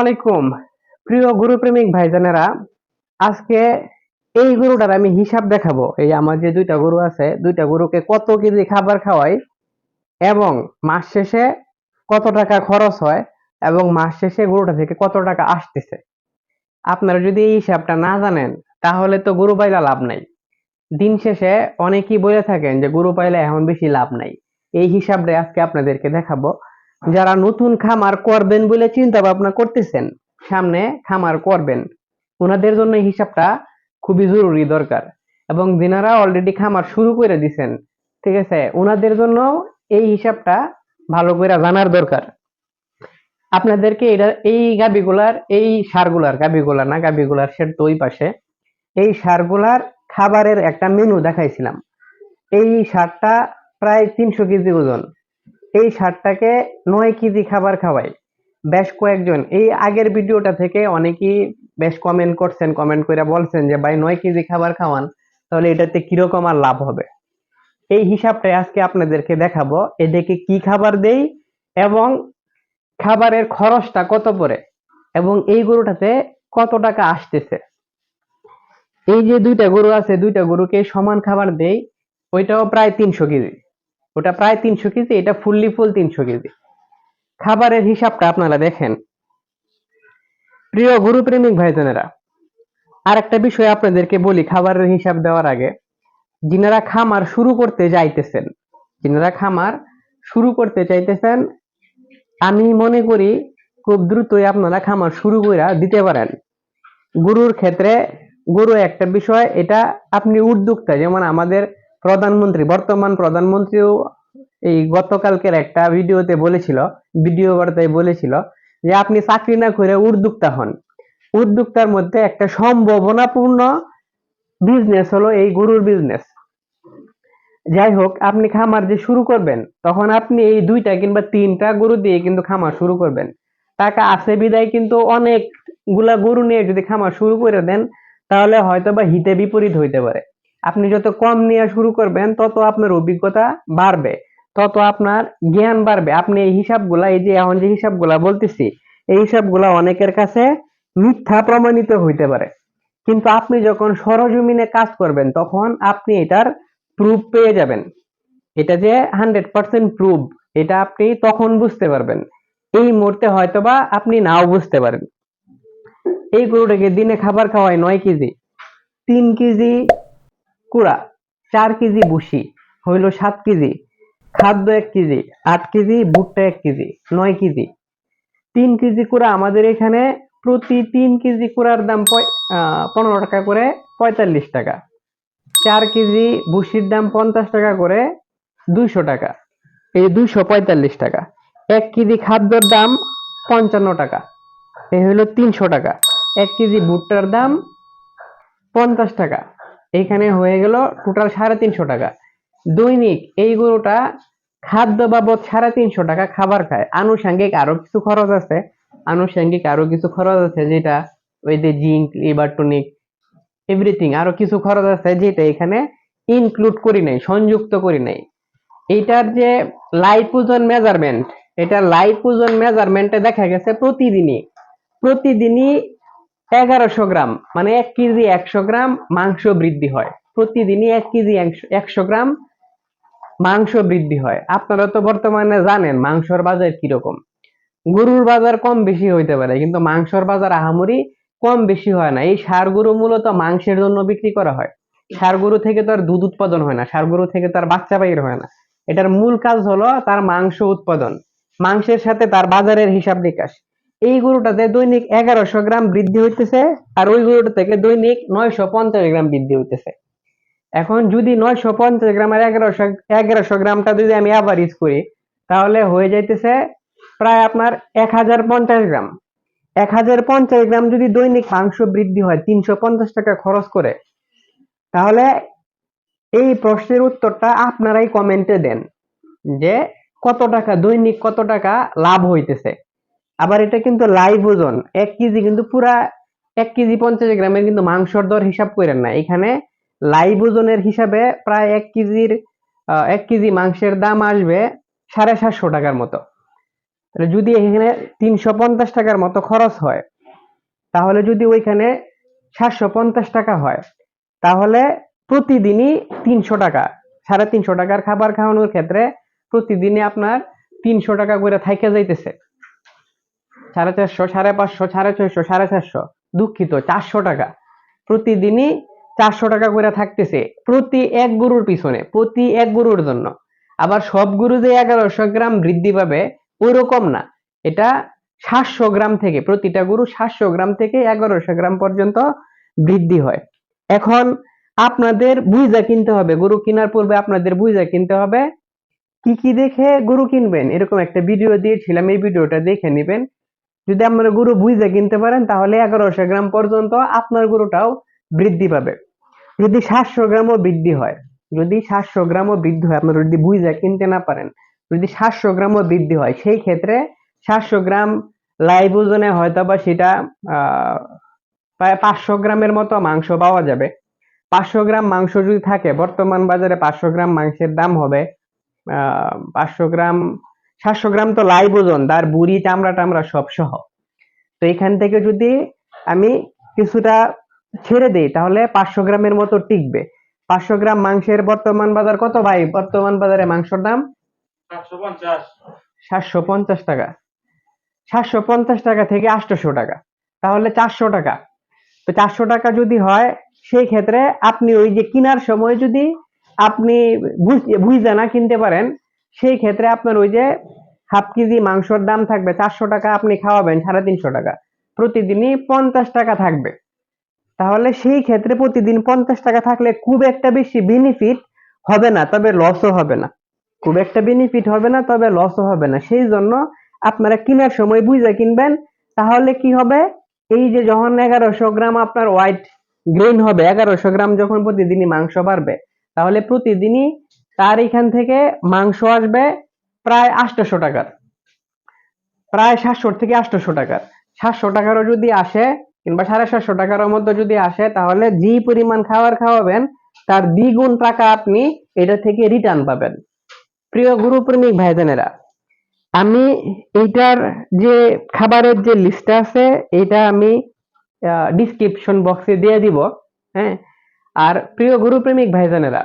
আলাইকুম। প্রিয় আজকে এই গরুটার আমি হিসাব দেখাবো। এই আমার যে দুইটা গরু আছে, দুইটা গরুকে কত কেজি খাবার খাওয়াই এবং মাস শেষে কত টাকা খরচ হয় এবং মাস শেষে গরুটা থেকে কত টাকা আসতেছে। আপনারা যদি এই হিসাবটা না জানেন, তাহলে তো গরু পাইলা লাভ নাই। দিন শেষে অনেকেই বলে থাকেন যে গরু পাইলে এখন বেশি লাভ নাই। এই হিসাবটা আজকে আপনাদেরকে দেখাবো। যারা নতুন খামার করবেন বলে চিন্তা ভাবনা করতেছেন, সামনে খামার করবেন। ওনাদের জন্য হিসাবটা খুবই জরুরি দরকার। এবং যিনারা অলরেডি খামার শুরু করে দিছেন, ঠিক আছে, ওনাদের জন্য এই হিসাবটা ভালো করে জানার দরকার। আপনাদেরকে এটা, এই গাবিগুলার এই সারগুলার গাবিগুলার না গাবিগুলার সেট ওই পাশে, এই সারগুলার খাবারের একটা মেনু দেখাইছিলাম। এই সারটা প্রায় তিনশো কেজি ওজন। এই সারটাকে নয় কেজি খাবার খাওয়াই। বেশ কয়েকজন। এই আগের ভিডিওটা থেকে অনেকেই বেশ কমেন্ট করছেন কমেন্ট করে বলছেন যে, ভাই, নয় কেজি খাবার খাওয়ান, তাহলে এটাতে কীরকম আর লাভ হবে? এই হিসাবটাই আজকে আপনাদেরকে দেখাবো, এদেরকে কি খাবার দেই এবং খাবারের খরচটা কত পড়ে এবং এই গরুটাতে কত টাকা আসতেছে। এই যে দুইটা গরু আছে, দুইটা গরুকে সমান খাবার দেই, ওইটাও প্রায় তিনশো কেজি। ওটা প্রায় তিনশো কেজি, এটা ফুললি ফুল তিনশো কেজি। খাবারের হিসাবটা আপনারা দেখেন। প্রিয় গরু প্রেমিক ভাইজানেরা আর একটা বিষয় আপনাদেরকে বলি খাবারের হিসাব দেওয়ার আগে। যিনারা খামার শুরু করতে যাইতেছেন, যিনারা খামার শুরু করতে চাইতেছেন আমি মনে করি খুব দ্রুতই আপনারা খামার শুরু করে দিতে পারেন। গরুর ক্ষেত্রে গরু একটা বিষয়, এটা আপনি উদ্যোক্তা, যেমন আমাদের প্রধানমন্ত্রী, বর্তমান প্রধানমন্ত্রীও এই গতকালকের একটা ভিডিওতে বলেছিল, ভিডিও বার্তায় বলেছিল যে আপনি চাকরি না করে উদ্যোক্তা হন। উদ্যোক্তার মধ্যে একটা সম্ভাবনাপূর্ণ বিজনেস হলো এই গরুর বিজনেস যাই হোক, আপনি খামার যে শুরু করবেন, তখন আপনি এই দুইটা কিংবা তিনটা গরু দিয়ে কিন্তু খামার শুরু করবেন। টাকা আছে, বিদায় কিন্তু অনেকগুলা গরু নিয়ে যদি খামার শুরু করে দেন, তাহলে হয়তো বা হিতে বিপরীত হইতে পারে। আপনি যত কম নিয়ে শুরু করবেন, তত আপনার অভিজ্ঞতা বাড়বে। তত আপনার জ্ঞান বাড়বে। আপনি এই হিসাবগুলা, এই যে এখন যে হিসাবগুলা বলতেছি, এই হিসাবগুলা অনেকের কাছে মিথ্যা প্রমাণিত হইতে পারে। কিন্তু আপনি যখন সরজমিনে কাজ করবেন, তখন আপনি এটার প্রুফ পেয়ে যাবেন। এটা যে হান্ড্রেড পার্সেন্ট প্রুফ এটা আপনি তখন বুঝতে পারবেন। এই মুহূর্তে হয়তোবা আপনি নাও বুঝতে পারেন। এই গরুটাকে দিনে খাবার খাওয়ায় নয় কেজি। তিন কেজি কুড়া, চার কেজি বুসি, হইল সাত কেজি, খাদ্য এক কেজি, আট কেজি, ভুট্টা এক কেজি, নয় কেজি। তিন কেজি কুড়া আমাদের এখানে প্রতি তিন কেজি কুড়ার দাম পনেরো টাকা করে পঁয়তাল্লিশ টাকা। চার কেজি ভুসির দাম পঞ্চাশ টাকা করে দুইশো টাকা। এই দুইশো পঁয়তাল্লিশ টাকা। এক কেজি খাদ্যর দাম পঞ্চান্ন টাকা। এই হলো তিনশো টাকা। এক কেজি ভুট্টার দাম পঞ্চাশ টাকা। এইখানে হয়ে গেল টোটাল সাড়ে তিনশো টাকা। দৈনিক এই গরুটা খাদ্য বাবদ সাড়ে তিনশো টাকা খাবার খায়। আনুষঙ্গিক আরও কিছু খরচ আছে। আনুষঙ্গিক আরও কিছু খরচ আছে যেটা ওই যে জিঙ্ক, লিভার টনিক, এভরিথিং আরও কিছু খরচ আছে যেটা এখানে ইনক্লুড করি নাই, সংযুক্ত করি নাই। এইটার যে লাইফ ওজন মেজারমেন্ট এটা লাইফ ওজন মেজারমেন্টে দেখা গেছে প্রতিদিনই। প্রতিদিনই এগারোশো গ্রাম মানে এক কেজি একশো গ্রাম মাংস বৃদ্ধি হয়। প্রতিদিনই এক কেজি একশো গ্রাম মাংস বৃদ্ধি হয়। আপনারা তো বর্তমানে জানেন মাংসর বাজার কীরকম। গরুর বাজার কম বেশি হইতে পারে, কিন্তু মাংসর বাজার আহামরি কম বেশি হয় না। এই সার গরু মূলত মাংসের জন্য বিক্রি করা হয়। সার গরু থেকে তো আর দুধ উৎপাদন হয় না, সার গরু থেকে তার বাচ্চা বাইর হয় না। এটার মূল কাজ হলো তার মাংস উৎপাদন। মাংসের সাথে তার বাজারের হিসাব নিকাশ। এই গরুটাতে দৈনিক এগারোশো গ্রাম বৃদ্ধি হইতেছে আর ওই গরুটা থেকে দৈনিক নয়শো পঞ্চাশ গ্রাম বৃদ্ধি হইতেছে। এখন যদি নয়শো পঞ্চাশ গ্রাম আর এগারোশো এগারোশো গ্রামটা যদি আমি অ্যাভারেজ করি, তাহলে হয়ে যাইতেছে প্রায় আপনার এক হাজার পঞ্চাশ গ্রাম। এক হাজার পঞ্চাশ গ্রাম যদি দৈনিক মাংস বৃদ্ধি হয় তিনশো পঞ্চাশ টাকা খরচ করে, তাহলে এই প্রশ্নের উত্তরটা আপনারাই কমেন্টে দেন যে কত টাকা দৈনিক কত টাকা লাভ হইতেছে। আবার এটা কিন্তু লাইভ ওজন। এক কেজি কিন্তু পুরা এক কেজি পঞ্চাশ গ্রামের কিন্তু মাংসর দর হিসাব করেন না। এখানে লাইভ ওজনের হিসাবে প্রায় এক কেজির এক কেজি মাংসের দাম আসবে সাড়ে সাতশো টাকার মতো। যদি এখানে তিনশো পঞ্চাশ টাকার মতো খরচ হয়, তাহলে যদি ওইখানে সাতশো পঞ্চাশ টাকা হয়, তাহলে প্রতিদিনই তিনশো টাকা, সাড়ে তিনশো টাকার খাবার খাওয়ানোর ক্ষেত্রে প্রতিদিনই আপনার তিনশো টাকা করে থাইকে যাইতেছে। সাড়ে চারশো, সাড়ে পাঁচশো, সাড়ে ছয়শো, সাড়ে চারশো দুঃখিত, চারশো টাকা। প্রতিদিনই চারশো টাকা করে থাকতেছে প্রতি এক গরুর পিছনে, প্রতি এক গরুর জন্য। আবার সব গরু যে এগারোশো গ্রাম বৃদ্ধি পাবে ওইরকম না। এটা সাতশো গ্রাম থেকে, প্রতিটা গরু সাতশো গ্রাম থেকে এগারোশো গ্রাম পর্যন্ত বৃদ্ধি হয়। এখন আপনাদের বুঝা কিনতে হবে, গরু কেনার পূর্বে আপনাদের বুঝা কিনতে হবে। কি কি দেখে গরু কিনবেন, এরকম একটা ভিডিও দিয়েছিলাম, এই ভিডিওটা দেখে নেবেন। যদি আপনারা গরু বুঝে কিনতে পারেন, তাহলে এগারোশো গ্রাম পর্যন্ত আপনার গরুটাও বৃদ্ধি পাবে। যদি সাতশো গ্রামও বৃদ্ধি হয়, যদি সাতশো গ্রামও বৃদ্ধি হয়, আপনারা যদি বুঝে কিনতে না পারেন, যদি সাতশো গ্রামও বৃদ্ধি হয়, সেই ক্ষেত্রে সাতশো গ্রাম লাইভ ওজনে হয়তো বা সেটা প্রায় পাঁচশো গ্রামের মতো মাংস পাওয়া যাবে। পাঁচশো গ্রাম মাংস যদি থাকে, বর্তমান বাজারে পাঁচশো গ্রাম মাংসের দাম হবে পাঁচশো গ্রাম সাতশো গ্রাম তো লাইভ ওজন তার বুড়ি চামড়া টামড়া সব সহ। তো এখান থেকে যদি আমি কিছুটা ছেড়ে দেই তাহলে পাঁচশো গ্রামের মতো টিকবে। পাঁচশো গ্রাম মাংসের বর্তমান বাজার কত ভাই? বর্তমান বাজারে মাংসের দাম? সাতশো পঞ্চাশ। টাকা। সাতশো পঞ্চাশ টাকা থেকে আটশোশো টাকা। তাহলে চারশো টাকা। তো চারশো টাকা যদি হয় সেই ক্ষেত্রে আপনি ওই যে কেনার সময় যদি আপনি বুঝে না কিনতে পারেন সেই ক্ষেত্রে আপনার ওই যে হাফ কেজি মাংসর দাম থাকবে চারশো টাকা আপনি খাওয়াবেন, সাড়ে তিনশো টাকা। প্রতিদিনই পঞ্চাশ টাকা থাকবে। তাহলে সেই ক্ষেত্রে প্রতিদিন পঞ্চাশ টাকা থাকলে খুব একটা বেশি বেনিফিট হবে না, তবে লসও হবে না। খুব একটা বেনিফিট হবে না, তবে লসও হবে না। সেই জন্য আপনারা কেনার সময় বুঝে কিনবেন, তাহলে কি হবে? এই যে যখন এগারোশো গ্রাম আপনার হোয়াইট গ্রেন হবে, এগারোশো গ্রাম যখন প্রতিদিনই মাংস বাড়বে, তাহলে প্রতিদিনই তার এখান থেকে মাংস আসবে প্রায় আটশোশো টাকার। প্রায় সাতশো থেকে আটশোশো টাকার। সাতশো টাকারও যদি আসে কিংবা সাড়ে সাতশো টাকার মধ্যে যদি আসে, তাহলে যে পরিমাণ খাবার খাওয়াবেন, তার দ্বিগুণ টাকা আপনি এটা থেকে রিটার্ন পাবেন। প্রিয় গুরুপ্রেমিক ভাইজানেরা, আমি এইটার যে খাবারের যে লিস্ট আছে, এটা আমি ডিসক্রিপশন বক্সে দিয়ে দিব হ্যাঁ? আর প্রিয় গুরুপ্রেমিক ভাইজানেরা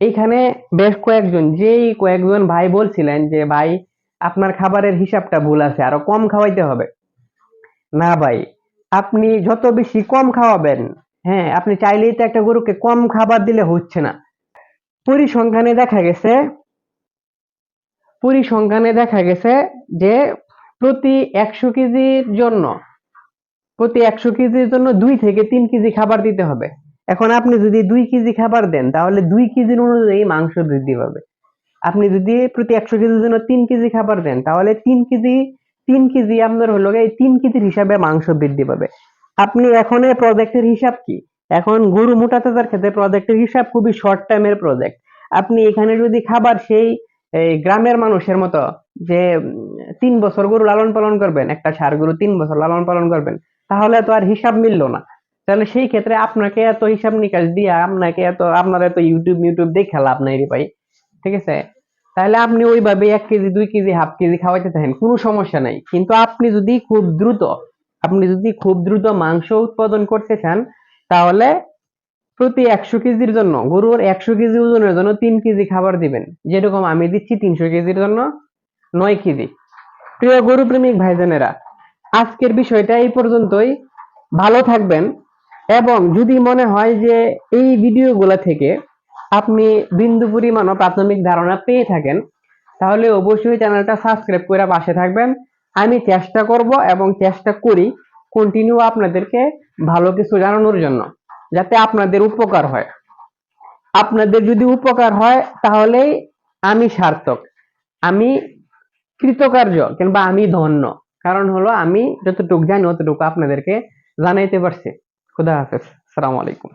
এইখানে বেশ কয়েকজন, যেই কয়েকজন ভাই বলছিলেন যে, ভাই, আপনার খাবারের হিসাবটা ভুল আছে, আরও কম খাওয়াইতে হবে। না ভাই, আপনি যত বেশি কম খাওয়াবেন হ্যাঁ আপনি চাইলেই তো একটা গরুকে কম খাবার দিলে হচ্ছে না। পরিসংখ্যানে দেখা গেছে, পরিসংখ্যানে দেখা গেছে যে, প্রতি একশো কেজির জন্য, প্রতি একশো কেজির জন্য দুই থেকে তিন কেজি খাবার দিতে হবে। এখন আপনি যদি দুই কেজি খাবার দেন, তাহলে দুই কেজির অনুযায়ী মাংস বৃদ্ধি পাবে। আপনি যদি প্রতি একশো কেজির জন্য তিন কেজি খাবার দেন, তাহলে তিন কেজি তিন কেজি আপনার হলো এই তিন কেজির হিসাবে মাংস বৃদ্ধি পাবে। আপনি এখন এই প্রজেক্টের হিসাব কি? এখন গরু মোটা তাজার ক্ষেত্রে প্রজেক্টের হিসাব খুবই শর্ট টাইমের প্রজেক্ট আপনি এখানে যদি খাবার সেই গ্রামের মানুষের মতো যে, তিন বছর গরু লালন পালন করবেন, একটা ষাড় গরু তিন বছর লালন পালন করবেন, তাহলে তো আর হিসাব মিললো না। তাহলে সেই ক্ষেত্রে আপনাকে এত হিসাব নিকাশ দিয়ে আপনাকে এত, আপনার এত ইউটিউব ইউটিউব দেখে লাভ নাই রে ভাই। ঠিক আছে? তাহলে আপনি ওইভাবে এক কেজি, দুই কেজি, হাফ কেজি খাওয়াইতে থাকেন, কোনো সমস্যা নাই। কিন্তু আপনি যদি খুব দ্রুত, আপনি যদি খুব দ্রুত মাংস উৎপাদন করতে চান, তাহলে প্রতি একশো কেজির জন্য, গরুর একশো কেজি ওজনের জন্য তিন কেজি খাবার দিবেন। যেরকম আমি দিচ্ছি তিনশো কেজির জন্য নয় কেজি। প্রিয় গরু প্রেমিক ভাইজানেরা, আজকের বিষয়টা এই পর্যন্তই। ভালো থাকবেন। এবং যদি মনে হয় যে এই ভিডিওগুলো থেকে আপনি বিন্দু পরিমাণও প্রাথমিক ধারণা পেয়ে থাকেন, তাহলে অবশ্যই চ্যানেলটা সাবস্ক্রাইব করে পাশে থাকবেন। আমি চেষ্টা করব এবং চেষ্টা করি কন্টিনিউ আপনাদেরকে ভালো কিছু জানানোর জন্য, যাতে আপনাদের উপকার হয়। আপনাদের যদি উপকার হয়, তাহলেই আমি সার্থক। আমি কৃতকার্য কিংবা আমি ধন্য। কারণ হলো আমি যতটুকু জানি, অতটুকু আপনাদেরকে জানাইতে পারছি। খুদা হাফেজ সালাম আলাইকুম।